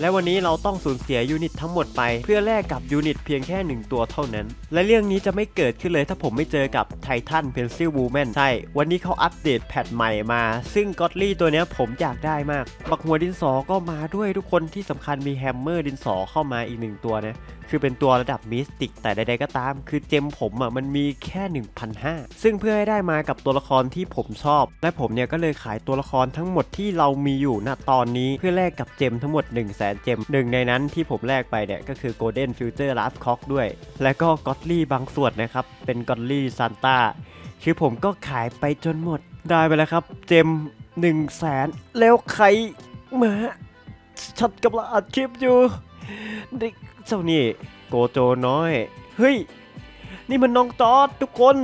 และวันนี้เราต้องสูญเสียยูนิตทั้งหมดไป เพื่อแลกกับยูนิตเพียงแค่หนึ่งตัวเท่านั้น และเรื่องนี้จะไม่เกิดขึ้นเลยถ้าผมไม่เจอกับไททันเพนซิลวูแมนใช่ วันนี้เขาอัปเดตแพทใหม่มา ซึ่งก็อตลี่ตัวนี้ผมอยากได้มาก บักหัวดินสอก็มาด้วยทุกคนที่สำคัญมีแฮมเมอร์ดินสอเข้ามาอีกหนึ่งตัวนะคือเป็นตัวระดับมิสติกแต่ใดๆก็ตาม คือเจมผมอะมันมีแค่1,500 ซึ่งเพื่อให้ได้มากับตัวละครที่ผมชอบ และผมเนี่ยก็เลยขายตัวละครทั้งหมดที่เรามีอยู่ณตอนนี้เพื่อแลกกับเจมทั้งหมด1 0 0 0 0นเจมหนึ่งในนั้นที่ผมแลกไปเนี่ยก็คือ Golden Future Last Cock ด้วย และก็กอตลี่บางส่วนนะครับ เป็นกอตลี่ซานต้าคือผมก็ขายไปจนหมดได้ไปแล้วครับ เจม1 0 0 0 0แสนแล้วใครมาชัดกำลังอัดคลิปอยู่เด็กเจ้านี่โกโจน้อย เฮ้ย นี่มันน้องจอดทุกคน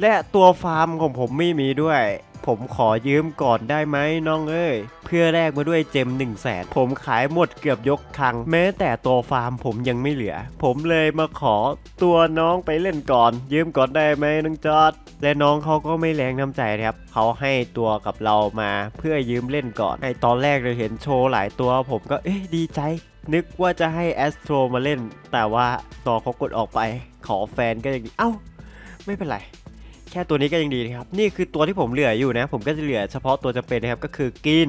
และตัวฟาร์มของผมไม่มีด้วย ผมขอยืมก่อนได้ไหมน้องเอ้ย เพื่อแลกมาด้วยเจม1 0 0 0 0แสนผมขายหมดเกือบยกคลัง แม้แต่ตัวฟาร์มผมยังไม่เหลือ ผมเลยมาขอตัวน้องไปเล่นก่อน ยืมก่อนได้ไหมน้องจอดและน้องเขาก็ไม่แรงน้ำใจนะครับเขาให้ตัวกับเรามาเพื่อยืมเล่นก่อนไอตอนแรกเลยเห็นโชว์หลายตัว ผมก็เอ๊ะดีใจ นึกว่าจะให้แอสโตรมาเล่น แต่ว่าต่อเขากดออกไป ขอแฟนก็ยังดีเอ้า ไม่เป็นไร แค่ตัวนี้ก็ยังดีนะครับ นี่คือตัวที่ผมเหลืออยู่นะ ผมก็จะเหลือเฉพาะตัวจะเป็นนะครับ ก็คือกิน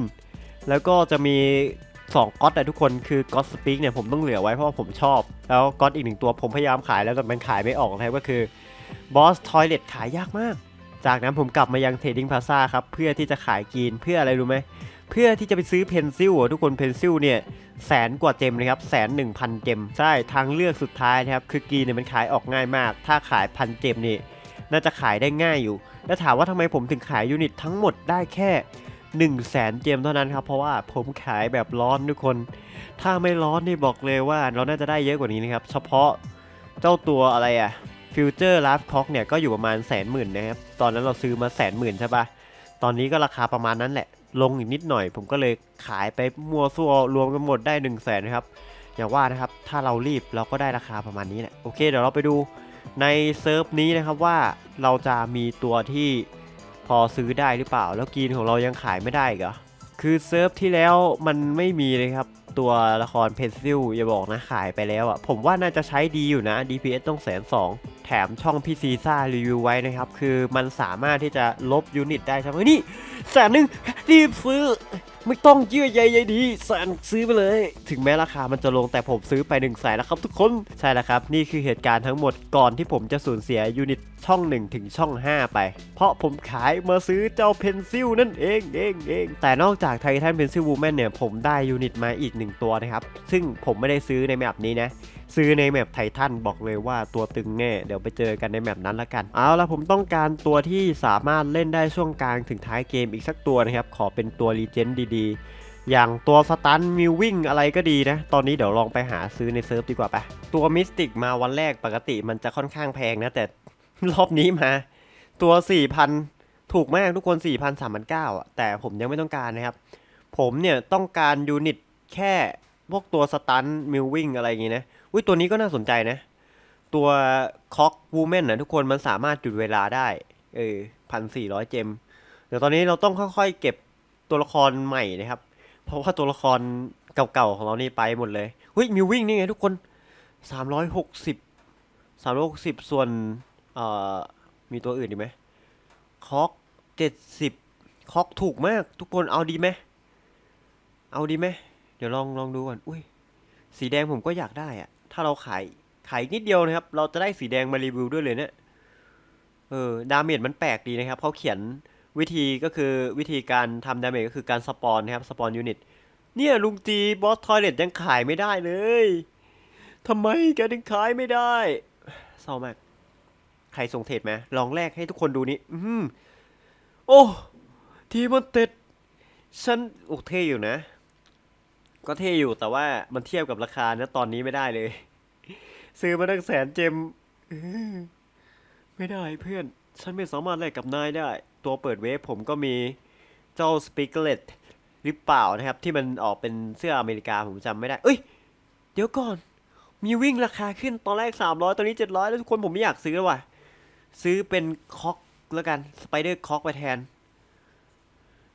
แล้วก็จะมี2ก๊อตแต่ทุกคนคือก๊อตสปีกเนี่ยผมต้องเหลือไว้เพราะว่าผมชอบ แล้วก๊อตอีกหนึ่งตัวผมพยายามขายแล้วแต่มันขายไม่ออกนะครับก็คือบอสทอยเลตขายยากมาก จากนั้นผมกลับมายังเทรดดิ้งพาซาครับเพื่อที่จะขายกินเพื่ออะไรรู้ไหมเพื่อที่จะไปซื้อเพนซิลอะทุกคนเพนซิลเนี่ยแสนกว่าเจมนะครับแสนหนึ่งพันเจมใช่ทางเลือกสุดท้ายนะครับคือกีเนี่ยมันขายออกง่ายมาก ถ้าขายพันเจมนี่ น่าจะขายได้ง่ายอยู่ แล้วถามว่าทำไมผมถึงขายยูนิตทั้งหมดได้แค่ 1 0 0 0 0แสนเจมเท่านั้นครับ เพราะว่าผมขายแบบร้อนทุกคน ถ้าไม่ร้อนนี่บอกเลยว่าเราน่าจะได้เยอะกว่านี้นะครับ เฉพาะเจ้าตัวอะไรอะฟิวเจอร์ลาฟคอกเนี่ยก็อยู่ประมาณแสนหมื่นนะครับ ตอนนั้นเราซื้อมาแสนหมื่นใช่ปะตอนนี้ก็ราคาประมาณนั้นแหละ ลงอีกนิดหน่อย ผมก็เลยขายไปมัวซัวรวมกันหมดได้1นึ่งแสนนะครับอย่าว่านะครับ ถ้าเรารีบเราก็ได้ราคาประมาณนี้แหละ โอเค เดี๋ยวเราไปดูในเซิร์ฟนี้นะครับว่า เราจะมีตัวที่พอซื้อได้หรือเปล่า แล้วกีนของเรายังขายไม่ได้อีกเหรอคือเซิร์ฟที่แล้วมันไม่มีเลยครับ ตัวละครเพนซิลอย่าบอกนะขายไปแล้วอะผมว่าน่าจะใช้ดีอยู่นะ DPS ต้องแสนสองแถมช่องพี่ซีซ่ารีวิวไว้นะครับ คือมันสามารถที่จะลบยูนิตได้ใช่ไหมนี่แสนหนึ่งรีบซื้อ ไม่ต้องเยื่อใยใยดีแสนซื้อไปเลย ถึงแม้ราคามันจะลงแต่ผมซื้อไป1นึ่งแสนแล้วครับทุกคนใช่แล้วครับ นี่คือเหตุการณ์ทั้งหมดก่อนที่ผมจะสูญเสียยูนิตช่อง 1 ถึงช่อง 5 ไป เพราะผมขายมาซื้อเจ้าเพนซิลนั่นเองเองเองแต่นอกจากไททันเพนซิลวูแมนเนี่ยผมได้ยูนิตมาอีกหนึ่งตัวนะครับ ซึ่งผมไม่ได้ซื้อในแมปนี้นะซื้อในแมปไททันบอกเลยว่าตัวตึงแน่ เดี๋ยวไปเจอกันในแมปนั้นละกัน เอาละผมต้องการตัวที่สามารถเล่นได้ช่วงกลางถึงท้ายเกมอีกสักตัวนะครับ ขอเป็นตัวรีเจนดีๆ อย่างตัวสตันมิววิ่งอะไรก็ดีนะ ตอนนี้เดี๋ยวลองไปหาซื้อในเซิร์ฟดีกว่าไปตัวมิสติกมาวันแรกปกติมันจะค่อนข้างแพงนะ แต่รอบนี้มาตัว 4,000 ถูกมากทุกคน4,000 3,900อะแต่ผมยังไม่ต้องการนะครับ ผมเนี่ยต้องการยูนิตแค่พวกตัวสตันมิววิ่งอะไรอย่างงี้นะ อุ้ยตัวนี้ก็น่าสนใจนะ ตัวคอกวูแมนนะทุกคนมันสามารถหยุดเวลาได้ เออพันสี่ร้อยเจม เดี๋ยวตอนนี้เราต้องค่อยๆ เก็บตัวละครใหม่นะครับ เพราะว่าตัวละครเก่าๆของเรานี่ไปหมดเลยเฮ้ยมิววิ่งนี่ไงทุกคนสามร้อยหกสิบสามร้อยหกสิบส่วนเอ่อมีตัวอื่นดีไหมคอกเจ็ดสิบคอกถูกมาก ทุกคนเอาดีไหมเอาดีไหมเดี๋ยวลองลองดูก่อน อุ้ย สีแดงผมก็อยากได้อะ ถ้าเราขายขายนิดเดียวนะครับ เราจะได้สีแดงมารีวิวด้วยเลยเนี่ยเออดาเมจมันแปลกดีนะครับเขาเขียนวิธีก็คือวิธีการทำดาเมจก็คือการสปอนนะครับสปอนยูนิตเนี่ยลุงจีบอสทอยเลตยังขายไม่ได้เลยทำไมแกถึงขายไม่ได้เศร้ามากใครส่งเทรดมลองแลกให้ทุกคนดูนี่อือหือโอ้ ทีมันเต็ดฉันโอเท่อยู่นะ ก็เท่อยู่แต่ว่ามันเทียบกับราคานะตอนนี้ไม่ได้เลย ซื้อมาตั้งแสนเจมไม่ได้เพื่อน ฉันไม่สามารถแลกกับนายได้ ตัวเปิดเวฟผมก็มีเจ้าสปิเกเลตหรือเปล่านะครับ ที่มันออกเป็นเสื้ออเมริกาผมจำไม่ได้ เอ้ย เดี๋ยวก่อน มีวิ่งราคาขึ้นตอนแรก 300 ตอนนี้ 700 แล้วทุกคนผมไม่อยากซื้อแล้วว่ะ ซื้อเป็นคอกแล้วกันสไปเดอร์คอกไปแทน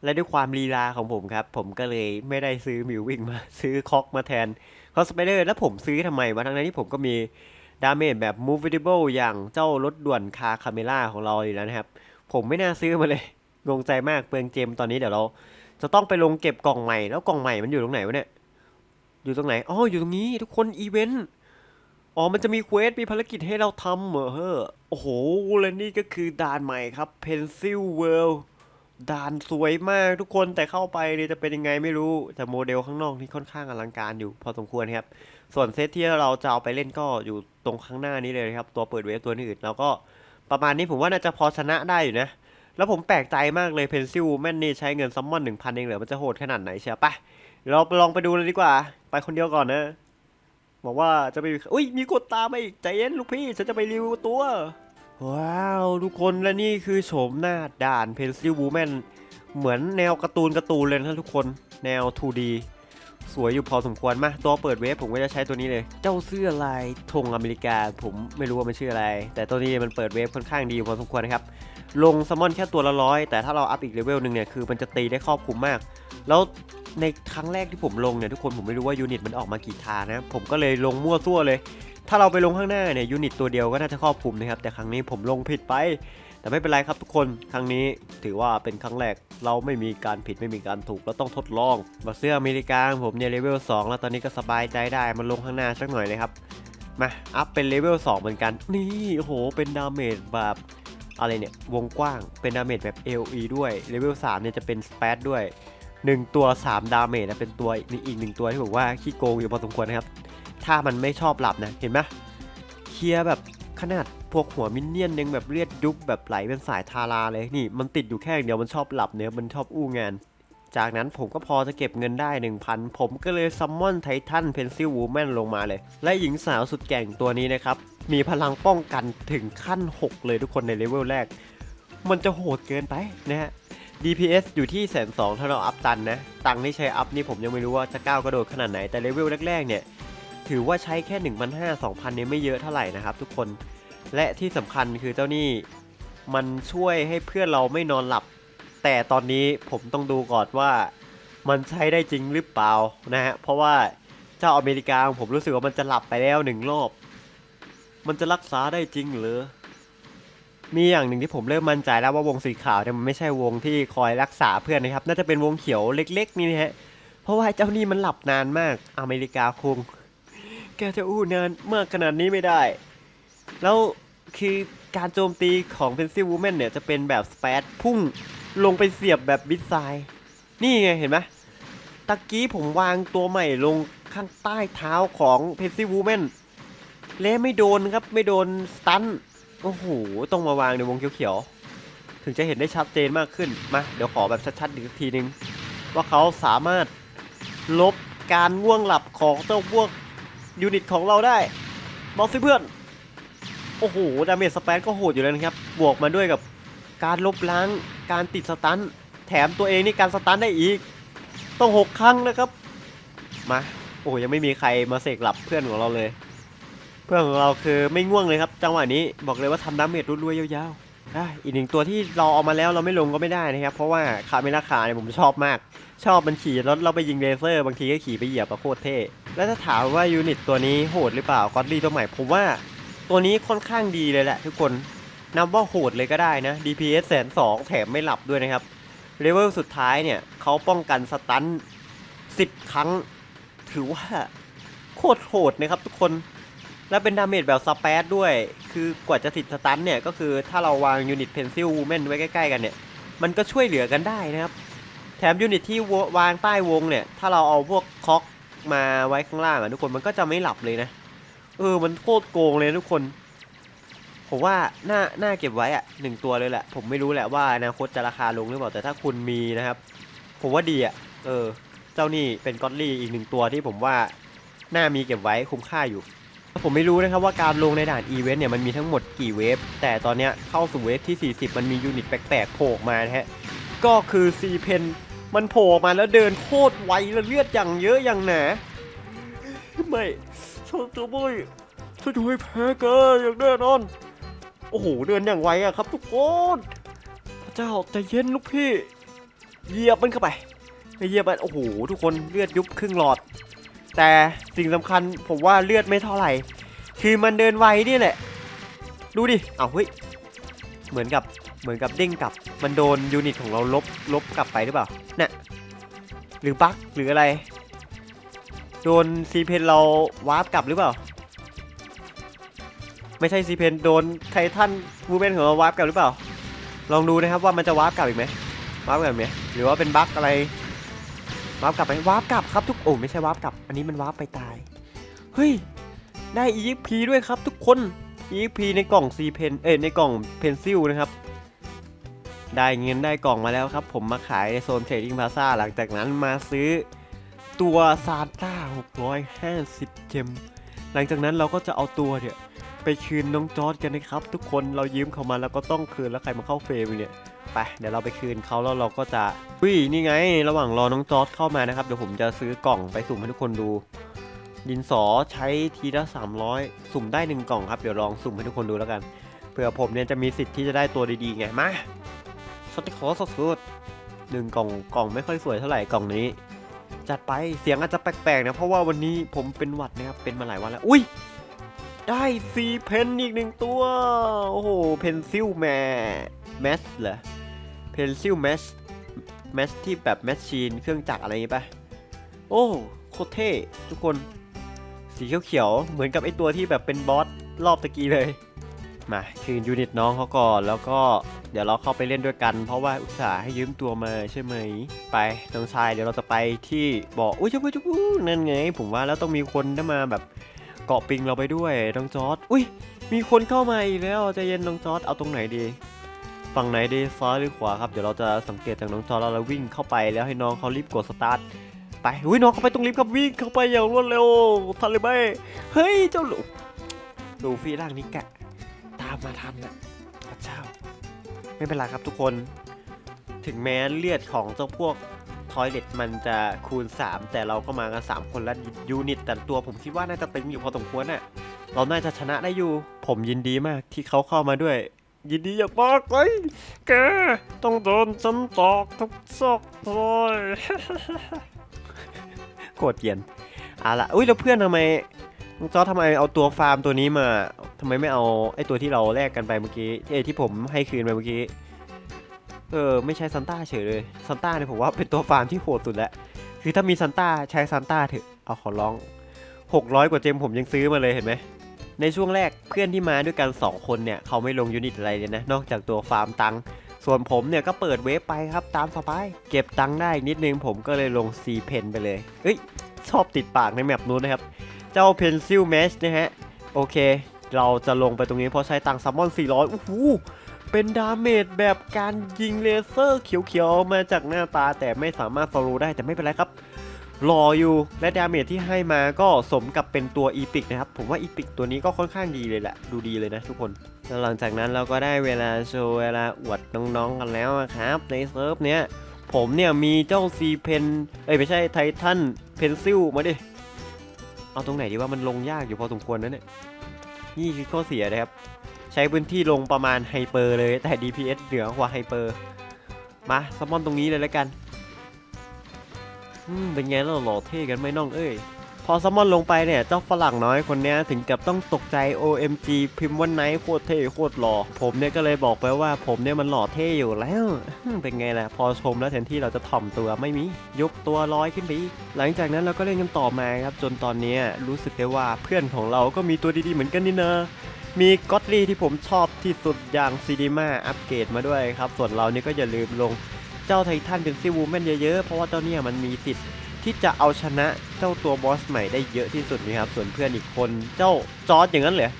และด้วยความลีลาของผมครับ ผมก็เลยไม่ได้ซื้อมิววิ่งมาซื้อคอกมาแทนคอสไปเดอร์แล้วผมซื้อทำไมวะทั้งนั้นที่ผมก็มีดาเมจแบบ movable อย่างเจ้ารถด่วนคาคาเมล่าของเราอยู่แล้วนะครับ ผมไม่น่าซื้อมาเลย งงใจมากเปลืองเจมตอนนี้เดี๋ยวเรา จะต้องไปลงเก็บกล่องใหม่แล้วกล่องใหม่มันอยู่ตรงไหนวะเนี่ย อยู่ตรงไหนอ๋ออยู่ตรงนี้ทุกคนอีเวนต์อ๋อมันจะมีเควสมีภารกิจให้เราทำเหรอเฮ้อโอ้โหและนี่ก็คือด่านใหม่ครับ Pencil World ด่านสวยมากทุกคนแต่เข้าไปเนี่ยจะเป็นยังไงไม่รู้ แต่โมเดลข้างนอกนี่ค่อนข้างอลังการอยู่พอสมควรครับ ส่วนเซตที่เราจะเอาไปเล่นก็อยู่ตรงข้างหน้านี้เลยครับ ตัวเปิดเวฟตัวอื่นแล้วก็ประมาณนี้ผมว่าน่าจะพอชนะได้อยู่นะ แล้วผมแปลกใจมากเลย Pencil แม่นนี่ใช้เงินซัมมอนหนึ่งพันเองเหรอมันจะโหดขนาดไหนเชียวปะเราไปลองไปดูเลยดีกว่า ไปคนเดียวก่อนนะบอกว่าจะไปอุ้ยมีกดตามมาอีกใจเย็นลูกพี่ฉันจะไปรีวิวตัว ว้าวทุกคนและนี่คือโฉมหน้าด่าน Pencil Woman เหมือนแนวการ์ตูนการ์ตูนเลยนะทุกคนแนว 2D สวยอยู่พอสมควรมาตัวเปิดเวฟผมก็จะใช้ตัวนี้เลย เจ้าเสื้อลายธงอเมริกา ผมไม่รู้ว่ามันชื่ออะไร แต่ตัวนี้มันเปิดเวฟค่อนข้างดีพอสมควรนะครับลงซัมมอนแค่ตัวละร้อยแต่ถ้าเราอัพอีกเลเวลหนึ่งเนี่ยคือมันจะตีได้ครอบคลุมมาก แล้วในครั้งแรกที่ผมลงเนี่ยทุกคนผมไม่รู้ว่ายูนิตมันออกมากี่ทางนะผมก็เลยลงมั่วซั่วเลย ถ้าเราไปลงข้างหน้าเนี่ยยูนิตตัวเดียวก็น่าจะครอบคลุมนะครับแต่ครั้งนี้ผมลงผิดไป แต่ไม่เป็นไรครับทุกคนครั้งนี้ถือว่าเป็นครั้งแรกเราไม่มีการผิดไม่มีการถูกเราต้องทดลองมาเสื้ออเมริกาของผมเนี่ยเลเวล2แล้วตอนนี้ก็สบายใจได้มันลงข้างหน้าสักหน่อยเลยครับมาอัพเป็นเลเวล2เหมือนกันนี่โอ้โหเป็นดาเมจแบบอะไรเนี่ยวงกว้างเป็นดาเมจแบบ LE ด้วยเลเวล3เนี่ยจะเป็นสเปซด้วย 1 ตัว 3 ดาเมจนะเป็นตัวอีกอีกหนึ่งตัวที่ผมว่าขี้โกงอยู่พอสมควรนะครับ ถ้ามันไม่ชอบหลับนะ เห็นไหมเคลียร์แบบขนาดพวกหัวมินเนี่ยนยังแบบเลือดยุบแบบไหลเป็นสายทาราเลยนี่มันติดอยู่แค่อย่างเดียวมันชอบหลับเนี่ยมันชอบอู้งาน จากนั้นผมก็พอจะเก็บเงินได้ 1,000 ผมก็เลยซัมมอนไททันเพนซิลวูแมนลงมาเลย และหญิงสาวสุดแกร่งตัวนี้นะครับ มีพลังป้องกันถึงขั้น 6 เลยทุกคนในเลเวลแรก มันจะโหดเกินไปนะฮะ DPS อยู่ที่แสนสองถ้าเราอัพตันนะ ตังที่ใช้อัพนี่ผมยังไม่รู้ว่าจะก้าวกระโดดขนาดไหน แต่เลเวลแรกๆเนี่ย ถือว่าใช้แค่ 1,500 2,000เนี่ยไม่เยอะเท่าไหร่นะครับทุกคน และที่สำคัญคือเจ้านี่มันช่วยให้เพื่อนเราไม่นอนหลับ แต่ตอนนี้ผมต้องดูก่อนว่ามันใช้ได้จริงหรือเปล่านะฮะ เพราะว่าเจ้าอเมริกาของผมรู้สึกว่ามันจะหลับไปแล้วหนึ่งรอบ มันจะรักษาได้จริงหรือ มีอย่างหนึ่งที่ผมเริ่มมั่นใจแล้วว่าวงสีขาวเนี่ยมันไม่ใช่วงที่คอยรักษาเพื่อนนะครับ น่าจะเป็นวงเขียวเล็ก ๆ นี่นะฮะ เพราะว่าเจ้านี่มันหลับนานมาก อเมริกาคง แกจะอู้นานมากขนาดนี้ไม่ได้ แล้วคือการโจมตีของ Pencil Woman เนี่ยจะเป็นแบบสเปซพุ่งลงไปเสียบแบบบิดไซด์นี่ไงเห็นไหมตะกี้ผมวางตัวใหม่ลงข้างใต้เท้าของ Pencil Woman และไม่โดนครับไม่โดนสตัน โอ้โหต้องมาวางในวงเขียวๆ ถึงจะเห็นได้ชัดเจนมากขึ้น มา เดี๋ยวขอแบบชัดๆอีกทีนึง ว่าเขาสามารถลบการง่วงหลับของเจ้าพวกยูนิตของเราได้บอกสิเพื่อน โอ้โห ดาเมจสเปซก็โหดอยู่แล้วนะครับ บวกมาด้วยกับการลบล้าง การติดสตัน แถมตัวเองนี่การสตันได้อีก ต้องหกครั้งนะครับ มา โอ้ยังไม่มีใครมาเสกหลับเพื่อนของเราเลย เพื่อนของเราคือไม่ง่วงเลยครับ จังหวะนี้บอกเลยว่าทำดาเมจรัวๆยาวๆอะอีกหนึ่งตัวที่เราเอามาแล้วเราไม่ลงก็ไม่ได้นะครับ เพราะว่าคาเมล่าคาเนี่ยผมชอบมาก ชอบมันขี่รถเราไปยิงเลเซอร์ บางทีก็ขี่ไปเหยียบอะโคตรเท่แล้วถ้าถามว่ายูนิตตัวนี้โหดหรือเปล่าก็อดลี่ตัวใหม่ผมว่าตัวนี้ค่อนข้างดีเลยแหละ ทุกคนนับว่าโหดเลยก็ได้นะ DPS แสนสองแถมไม่หลับด้วยนะครับเลเวลสุดท้ายเนี่ยเขาป้องกันสตัน10 ครั้ง ถือว่าโคตรโหดนะครับทุกคน และเป็นดาเมจแบบสเปซด้วย คือกว่าจะติดสตันเนี่ยก็คือถ้าเราวางยูนิตเพนซิลวูแมนไว้ใกล้ๆกันเนี่ย มันก็ช่วยเหลือกันได้นะครับ แถมยูนิตที่วางใต้วงเนี่ย ถ้าเราเอาพวกคอกมาไว้ข้างล่างอะทุกคนมันก็จะไม่หลับเลยนะ เออ มันโคตรโกงเลยทุกคน ผมว่าน่าน่าเก็บไว้อะหนึ่งตัวเลยแหละ ผมไม่รู้แหละว่าอนาคตจะราคาลงหรือเปล่า แต่ถ้าคุณมีนะครับ ผมว่าดีอะเออ เจ้านี่เป็นกอตลี่อีกหนึ่งตัวที่ผมว่าน่ามีเก็บไว้คุ้มค่าอยู่ ผมไม่รู้นะครับว่าการลงในด่านอีเวนต์เนี่ยมันมีทั้งหมดกี่เวฟ แต่ตอนเนี้ยเข้าสู่เวฟที่ 40 มันมียูนิตแปลกๆโผล่มานะฮะ ก็คือซีเพนมันโผล่มาแล้วเดินโคตรไวแล้วเลือดอย่างเยอะอย่างหนาไม่ฉันจะไม่ฉันจะไม่แพ้แกอย่างแน่นอน โอ้โห เดินอย่างไวอะครับทุกคนพระเจ้าใจเย็นลูกพี่ เหยียบมันเข้าไปเหยียบมันโอ้โห ทุกคนเลือดยุบครึ่งหลอด แต่สิ่งสำคัญผมว่าเลือดไม่เท่าไหร่ คือมันเดินไวนี่แหละ ดูดิอ้าวเฮ้ยเหมือนกับเหมือนกับเด้งกลับ มันโดนยูนิตของเราลบลบกลับไปหรือเปล่าน่ะหรือบั๊กหรืออะไร โดนซีเพนเราวาร์ปกลับหรือเปล่า ไม่ใช่ซีเพนโดนไททันวูแมนของเราวาร์ปกลับหรือเปล่า ลองดูนะครับว่ามันจะวาร์ปกลับอีกไหมวาร์ปกลับไหมหรือว่าเป็นบั๊กอะไร วาร์ปกลับไหมวาร์ปกลับครับทุกโอ้ไม่ใช่วาร์ปกลับ อันนี้มันวาร์ปไปตาย เฮ้ย ได้ EXP ด้วยครับทุกคน EXP ในกล่องซีเพนเอ้ยในกล่องเพนซิลนะครับ ได้เงินได้กล่องมาแล้วครับ ผมมาขายในโซนเทรดดิ้งพาซาหลังจากนั้นมาซื้อตัวซานต้า650 เจม หลังจากนั้นเราก็จะเอาตัวเนี่ย คืนน้องจอร์ดกันนะครับ ทุกคนเรายืมเขามาแล้วก็ต้องคืนแล้วใครมาเข้าเฟรมเนี่ยไปเดี๋ยวเราไปคืนเขาแล้วเราก็จะอุ้ยนี่ไง ระหว่างรอน้องจอร์ดเข้ามานะครับเดี๋ยวผมจะซื้อกล่องไปสุ่มให้ทุกคนดู ดินสอใช้ทีละ 300 สุ่มได้หนึ่งกล่องครับเดี๋ยวลองสุ่มให้ทุกคนดูแล้วกันเผื่อผมเนี่ยจะมีสิทธิ์ที่จะได้ตัวดีๆไงมาสติขอสดหนึ่งกล่องกล่องไม่ค่อยสวยเท่าไหร่กล่องนี้ จัดไปเสียงอาจจะแปลกๆนะเพราะว่าวันนี้ผมเป็นหวัดนะครับเป็นมาหลายวันแล้วอุ้ย ได้ซีเพนอีกหนึ่งตัว โอ้โห เพนซิลแมแมสเหรอ เพนซิลแมสแมสที่แบบแมชชีนเครื่องจักรอะไรอย่างงี้ปะโอ้โคตรเท่ทุกคน สีเขียวๆ เหมือนกับไอตัวที่แบบเป็นบอสรอบตะกี้เลย มาคืนยูนิตน้องเขาก่อนแล้วก็เดี๋ยวเราเข้าไปเล่นด้วยกัน เพราะว่าอุตส่าห์ให้ยืมตัวมาใช่ไหม ไปน้องชายเดี๋ยวเราจะไปที่บอกอุ้ยจุ๊บจุ๊บนั่นไง ผมว่าแล้วต้องมีคนได้มาแบบ เกาะปิงเราไปด้วยน้องจอร์ดอุ้ยมีคนเข้ามาอีกแล้วใจเย็นน้องจอร์ดเอาตรงไหนดี ฝั่งไหนดีซ้ายหรือขวาครับเดี๋ยวเราจะสังเกตจากน้องจอร์ดแล้วเราวิ่งเข้าไปแล้วให้น้องเขารีบกดสตาร์ทไปอุ้ยน้องเขาไปตรงลิฟต์ครับวิ่งเข้าไปอย่างรวดเร็วทันเลยไหมเฮ้ยเจ้าลูลูฟี่ร่างนี้แกะ ตามมาทันนะพระเจ้า ไม่เป็นไรครับทุกคน ถึงแม้เลือดของเจ้าพวก ทอยเล็ตมันจะคูณ 3 แต่เราก็มากัน 3 คนแล้วยูนิต แต่ตัวผมคิดว่าน่าจะตึงอยู่พอสมควรน่ะ เราน่าจะชนะได้อยู่ ผมยินดีมากที่เขาเข้ามาด้วย ยินดีอย่างมากเลยแกต้องโดนฉันตอกทุกซอกซอยโกรธเกลียนเอาละอุ้ยแล้วเพื่อนทำไมจอทำไมเอาตัวฟาร์มตัวนี้มาทำไมไม่เอาไอตัวที่เราแลกกันไปเมื่อกี้เอที่ผมให้คืนไปเมื่อกี้ เออไม่ใช่ซันต้าเฉยเลยซันต้าเนี่ยผมว่าเป็นตัวฟาร์มที่โหดสุดแล้วคือถ้ามีซันต้าใช้ซันต้าเถอะเอาขอร้อง 600 กว่าเจมผมยังซื้อมาเลยเห็นไหมในช่วงแรกเพื่อนที่มาด้วยกัน 2 คนเนี่ยเขาไม่ลงยูนิตอะไรเลยนะ นอกจากตัวฟาร์มตังส่วนผมเนี่ยก็เปิดเวฟไปครับตามสบายเก็บตังได้นิดนึงผมก็เลยลงซีเพนไปเลยเอ้ยชอบติดปากในแมปนู้นนะครับ เจ้าเพนซิลแมชนะฮะ โอเค เราจะลงไปตรงนี้เพราะใช้ตังซัมมอน 400โอ้โห เป็นดาเมจแบบการยิงเลเซอร์เขียวๆมาจากหน้าตาแต่ไม่สามารถฟอลโลได้แต่ไม่เป็นไรครับรออยู่และดาเมจที่ให้มาก็สมกับเป็นตัวอีพิกนะครับ ผมว่าอีพิกตัวนี้ก็ค่อนข้างดีเลยแหละ ดูดีเลยนะทุกคนแล้วหลังจากนั้นเราก็ได้เวลาโชว์เวลาอวดน้องๆกันแล้วครับ ในเซิร์ฟเนี้ยผมเนี่ยมีเจ้าซีเพนเอ้ยไม่ใช่ไททันเพนซิลมาดิ เอาตรงไหนดีว่ามันลงยากอยู่พอสมควรนะเนี่ยนี่คือข้อเสียนะครับ ใช้พื้นที่ลงประมาณไฮเปอร์เลย แต่ DPS เหนือกว่าไฮเปอร์ มาซัมมอนตรงนี้เลยแล้วกันเป็นไงแล้วหล่อเท่กันไหมน้องเอ้ย พอซัมมอนลงไปเนี่ย เจ้าฝรั่งน้อยคนนี้ถึงกับต้องตกใจ OMG พิมพ์วันไหนโคตรเท่โคตรหล่อ ผมเนี่ยก็เลยบอกไปว่าผมเนี่ยมันหล่อเท่อยู่แล้ว เป็นไงล่ะ พอชมแล้วแทนที่เราจะถ่อมตัวไม่มี ยกตัวลอยขึ้นไปอีก หลังจากนั้นเราก็เล่นกันต่อมาครับ จนตอนนี้รู้สึกได้ว่าเพื่อนของเราก็มีตัวดีๆเหมือนกันนี่นะ มีก็อตลี่ที่ผมชอบที่สุดอย่างซีดีมาอัปเกรดมาด้วยครับ ส่วนเรานี่ก็อย่าลืมลงเจ้าไททันเป็นซิวูแมนเยอะๆ เพราะว่าเจ้าเนี่ยมันมีสิทธิ์ที่จะเอาชนะเจ้าตัวบอสใหม่ได้เยอะที่สุดนะครับ ส่วนเพื่อนอีกคนเจ้าจอร์ดอย่างนั้นเหรอ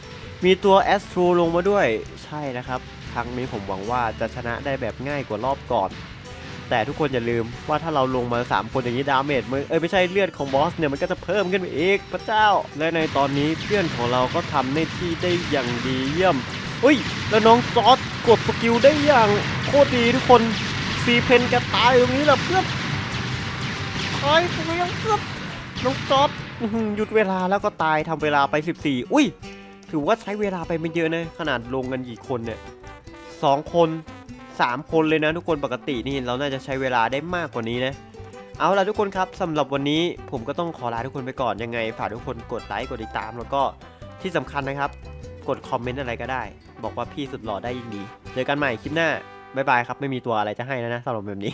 มีตัวแอสโตรลงมาด้วยใช่นะครับ ครั้งนี้ผมหวังว่าจะชนะได้แบบง่ายกว่ารอบก่อน แต่ทุกคนอย่าลืมว่าถ้าเราลงมา 3 คนอย่างนี้ดาเมจมันเอ้ยไม่ใช่เลือดของบอสเนี่ยมันก็จะเพิ่มขึ้นไปอีกพระเจ้า และในตอนนี้เพื่อนของเราก็ทำหน้าที่ได้อย่างดีเยี่ยมเฮ้ย แล้วน้องจอร์ดกดสกิลได้อย่างโคตรดีทุกคนซีเพนแกตายตรงนี้แหละเพื่อนตายตรงนี้เพื่อนน้องจอร์ดหยุดเวลาแล้วก็ตายทำเวลาไป 14 อุ้ย ถือว่าใช้เวลาไปไม่เยอะนะขนาดลงกันกี่คนเนี่ยสองคน 3 คนเลยนะทุกคนปกตินี่เราน่าจะใช้เวลาได้มากกว่านี้นะ เอาล่ะทุกคนครับสำหรับวันนี้ผมก็ต้องขอลาทุกคนไปก่อนยังไงฝากทุกคนกดไลค์กดติดตาม แล้วก็ที่สำคัญนะครับ กดคอมเมนต์อะไรก็ได้ บอกว่าพี่สุดหล่อได้ยิ่งดีเจอกันใหม่คลิปหน้าบ๊ายบายครับไม่มีตัวอะไรจะให้แล้วนะสำหรับแบบนี้